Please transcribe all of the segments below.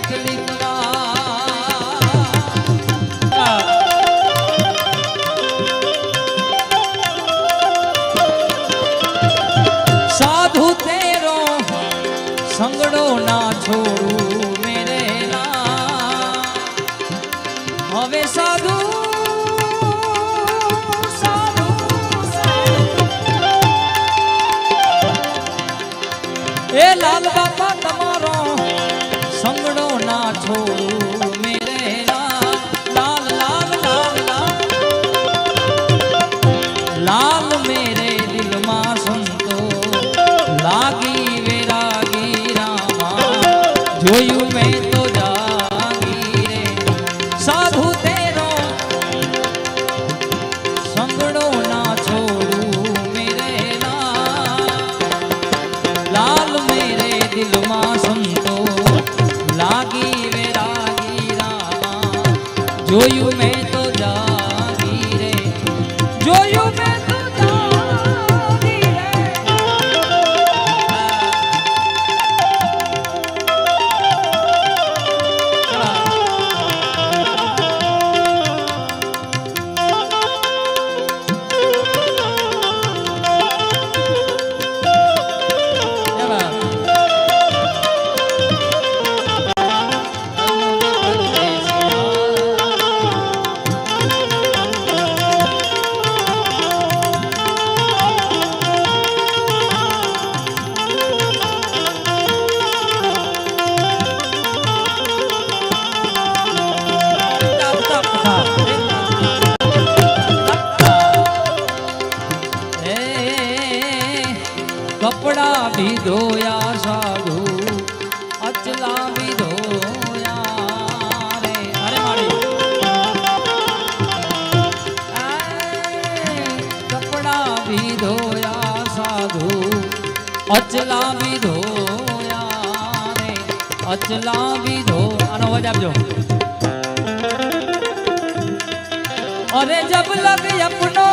કેટલી અચલા વિધો અચલા વિધો. આનો અવાજ આપજો. અરે જબ લગ અપનો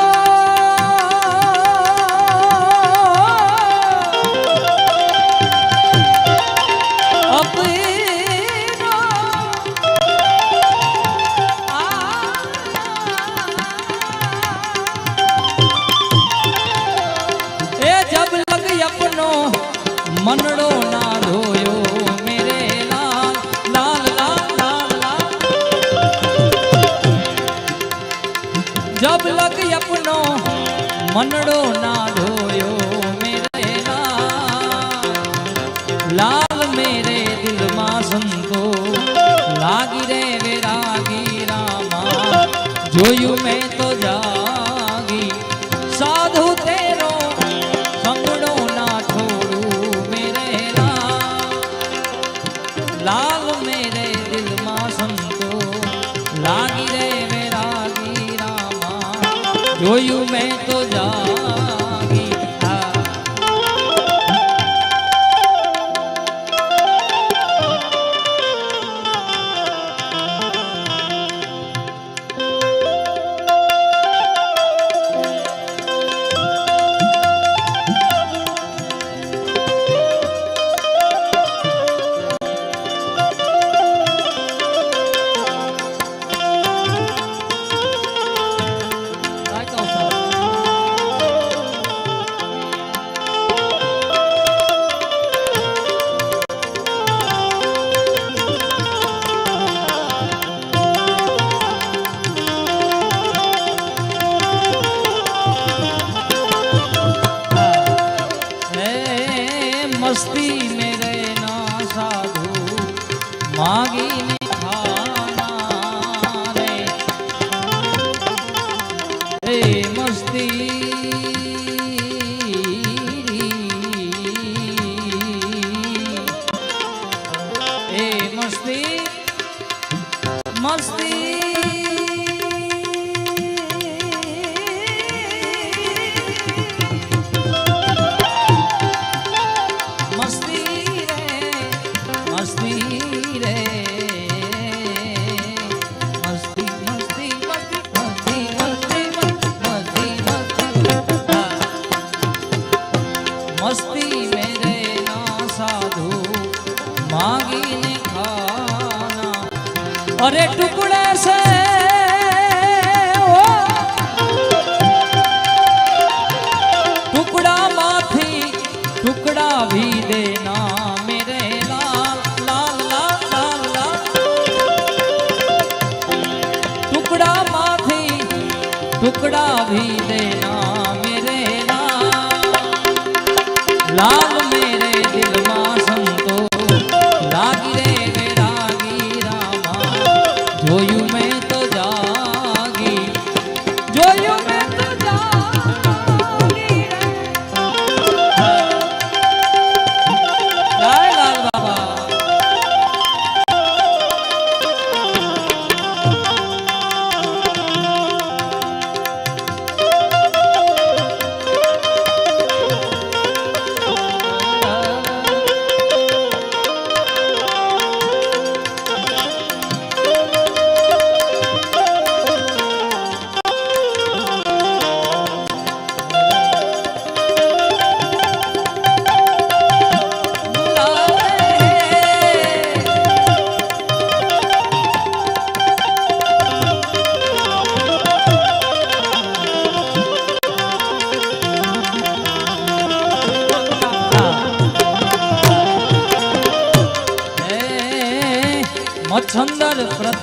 જોયું મેં તો જાગી. સાધુ તેરો સંગડો ના છોડું મેરે લાલ મેરે દિલમાં સંતો લાગી રે મેરા ગીરામાં. જોયું મેં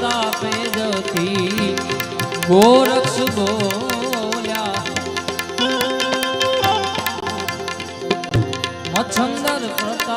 પ્રતાપે જતી ગોરક્ષ બોલ્યા મચ્છંદર પ્રતાપે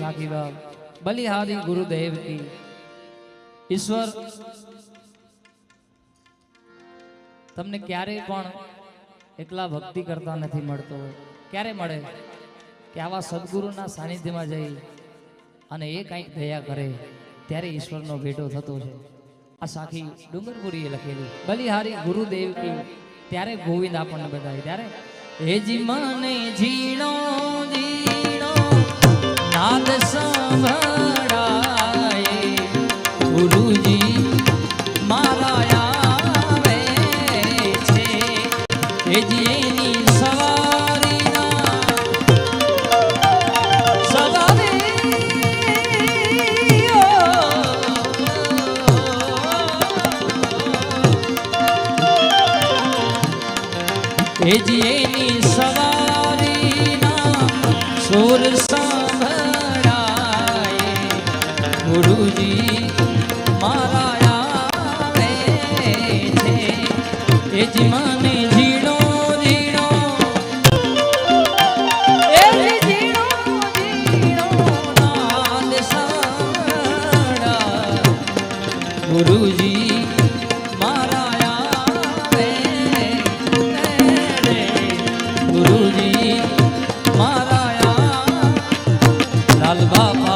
સાખીબા બલિહારી ગુરુદેવ કી ઈશ્વર, તમને ક્યારેય પણ એકલા ભક્તિ કરતા નથી મળતો. ક્યારે મળે? કે આવા સદગુરુના સાનિધ્યમાં જઈ અને એ કંઈક દયા કરે, ત્યારે ઈશ્વરનો ભેટો થતો છે. આ સાખી ડુંગરપુરીએ લખેલી. બલિહારી ગુરુદેવ કી ત્યારે ગોવિંદ આપણને બધાય ત્યારે હેજી મને ઝીણો જી નાદ સંભળાય. ગુરુજી મારા આવે છે. એ જેની baba.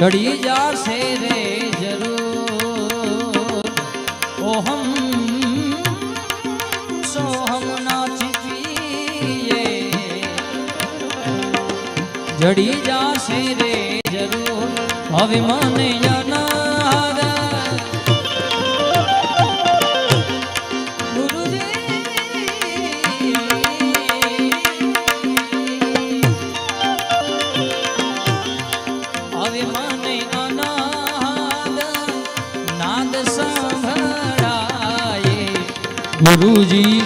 ઘડી જાશે રે જરૂર. ઓહમ સોહમ નાચીએ જડી જાશે રે જરૂર. હવે મને યાર ગુરુજી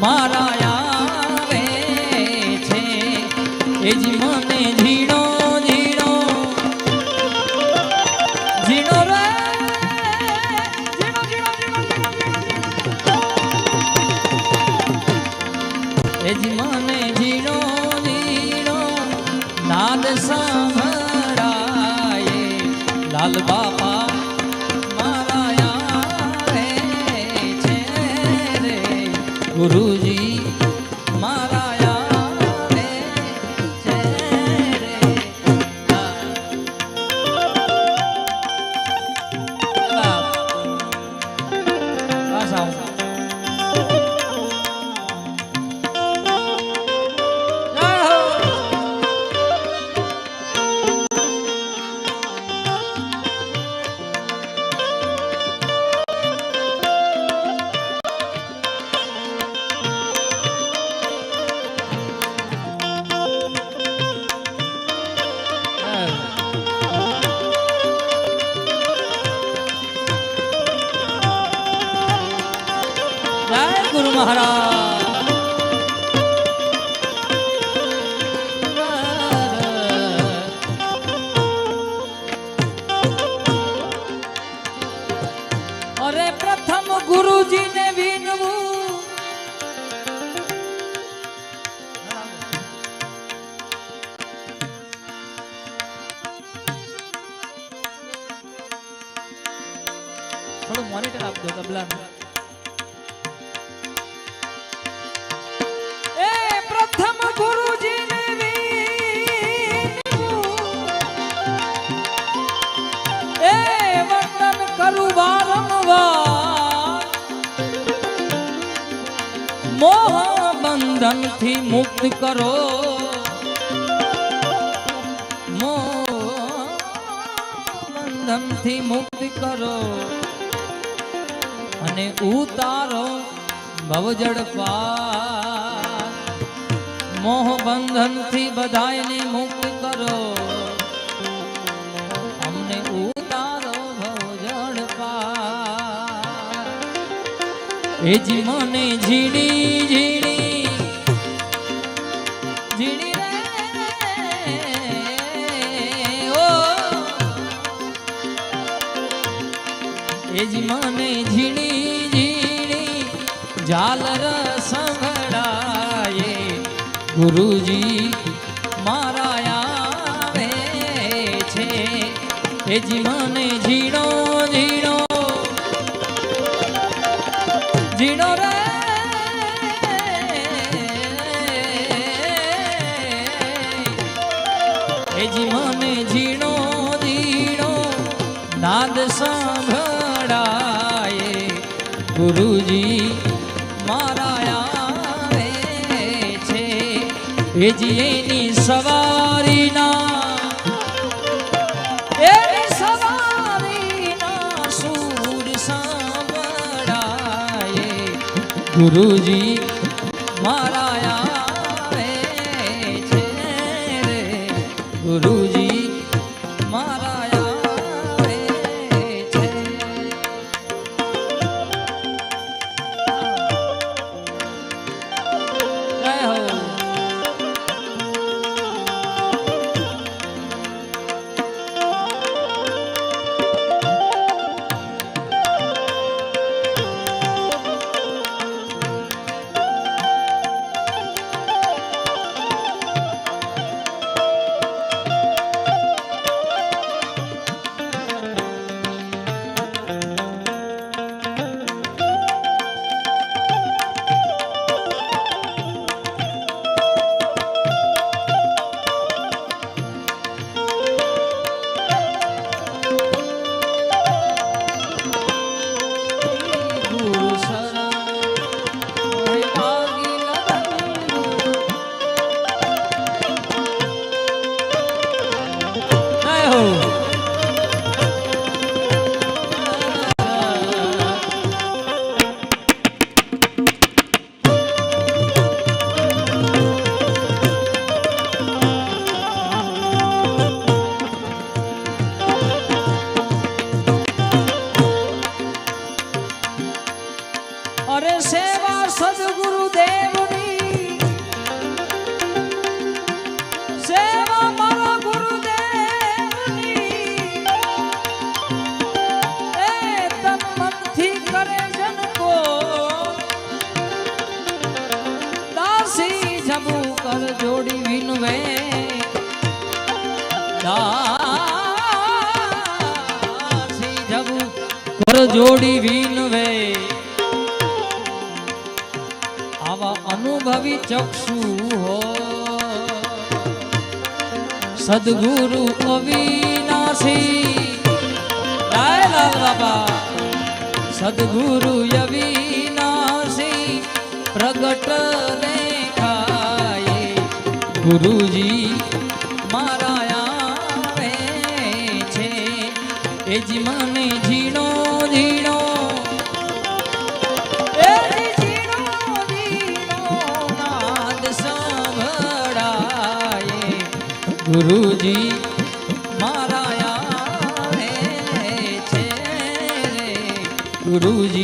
મારા ಗುರು મહારાજ અરે બંધનથી મુક્ત કરો. બંધનથી મુક્ત કરો. અને ઉતારો ભવજડ પાર. મોહ બંધનથી બધાયને મુક્ત કરો. અમને ઉતારો ભવજડ પાર. એ જી મને ઝીણી એ જ મને ઝીણી ઝીણી ઝાલર સંભળાય. ગુરુજી મારા આવે છે. એ જ મને ઝીણો ઝીણો ઝીણો રે. એ મને ઝીણો ઝીણો નાદ સાંભળાય ગુરુજી મારા છે. એ જી એની સવારીના એની સવારીના સૂર સાંભળાય. ગુરુજી સદગુરુ અવિનાશી પ્રગટ દેખાય ગુરુજી મારા આવે છે એ જ મને ઝીણો ઝીણો ગુરુજી આવે છે રે ગુરુજી મારા